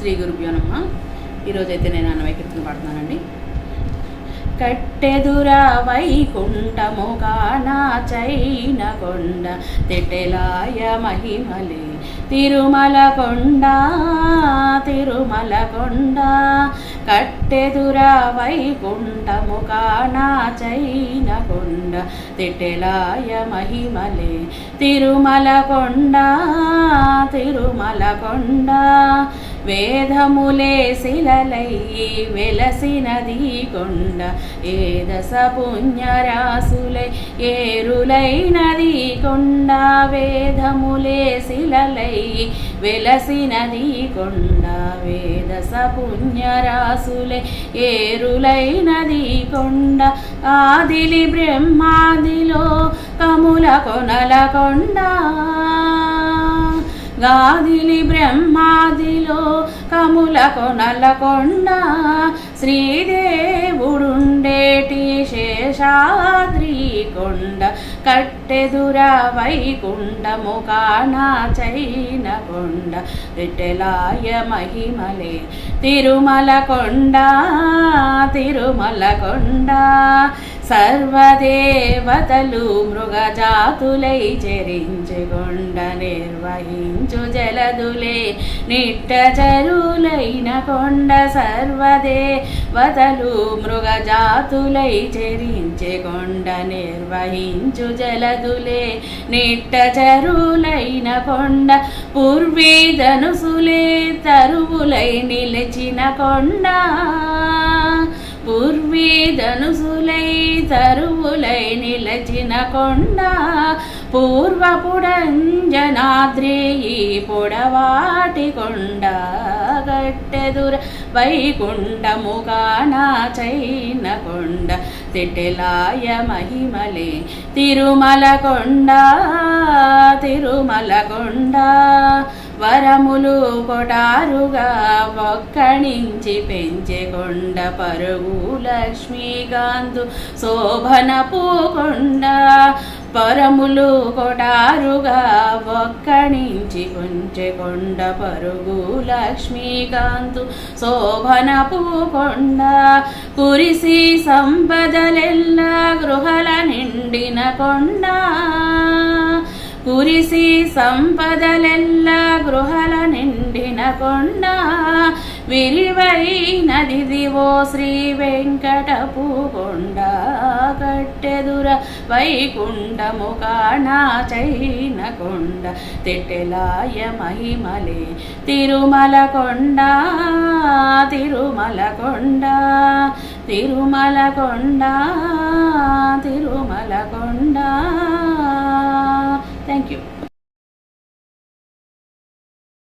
శ్రీ గురుభ్యో ఈరోజైతే నేను అన్నమయ్య కీర్తన పాడుతున్నానండి. కట్టెదురా వైకుంఠము కానా చైన కొండ తెటెలాయ మహిమలే. తిరుమల కొండ తిరుమల కొండ. కట్టెదురా వైకుంఠము కానా చైన కొండ తెటెలాయ మహిమలే. తిరుమల కొండ తిరుమల కొండ. వేదములే శిలలై వెలసినది కొండ. ఏదస పుణ్యరాసులై ఏరులైనది కొండ. వేదములే శిలలై వెలసినది కొండ. వేదస పుణ్యరాసులే ఏరులైనది కొండ. ఆదిలి బ్రహ్మాదిలో కముల కొనల కొండ. గాదిలి బ్రహ్మాదిలో కముల కొనల కొండ శ్రీదేవుడుండేటి శేషాద్రి కొండ కట్టెదుర వైకుంఠము కానా చైన కొండ విఠలాయ మహిమలే తిరుమల కొండ తిరుమల కొండ సర్వదేవతలు మృగజాతులై చెరించుగొండ నిర్వహించు జలదులే నిట్టచరులైన కొండ సర్వదేవతలు మృగజాతులై చెరించుగొండ నిర్వహించు జలదులే నిట్టచరులైన కొండ పూర్వీధనుసులే తరువులై నిలిచిన కొండ. పూర్వీధనుసులై తరువులై నిలచిన కొండ పూర్వపుడంజనాద్రేయి పొడవాటి కొండ గట్టెదుర వైకుంఠము కానా చైన కొండ తిట్టెలాయ మహిమలే తిరుమల కొండ తిరుమల కొండ. వరములు కొటారుగా ఒక్కణించి పెంచెకొండ పరుగు లక్ష్మీకాంతు శోభన పూకొండ. పరములు కొటారుగా ఒక్కణించి కొంచెకొండ పరుగు లక్ష్మీకాంతు శోభన పూకొండ. కురిసి సంపదలెల్లా గృహల నిండిన కొండ. కురిసి సంపదలెల్ల గృహల నిండిన కొండ విరివైనది దివో శ్రీ వెంకటపు కొండ. కట్టెదుర వైకుంఠము కాణా చైన కొండ తెట్టెలాయ మహిమలే తిరుమల కొండ. తిరుమల కొండ తిరుమల కొండ.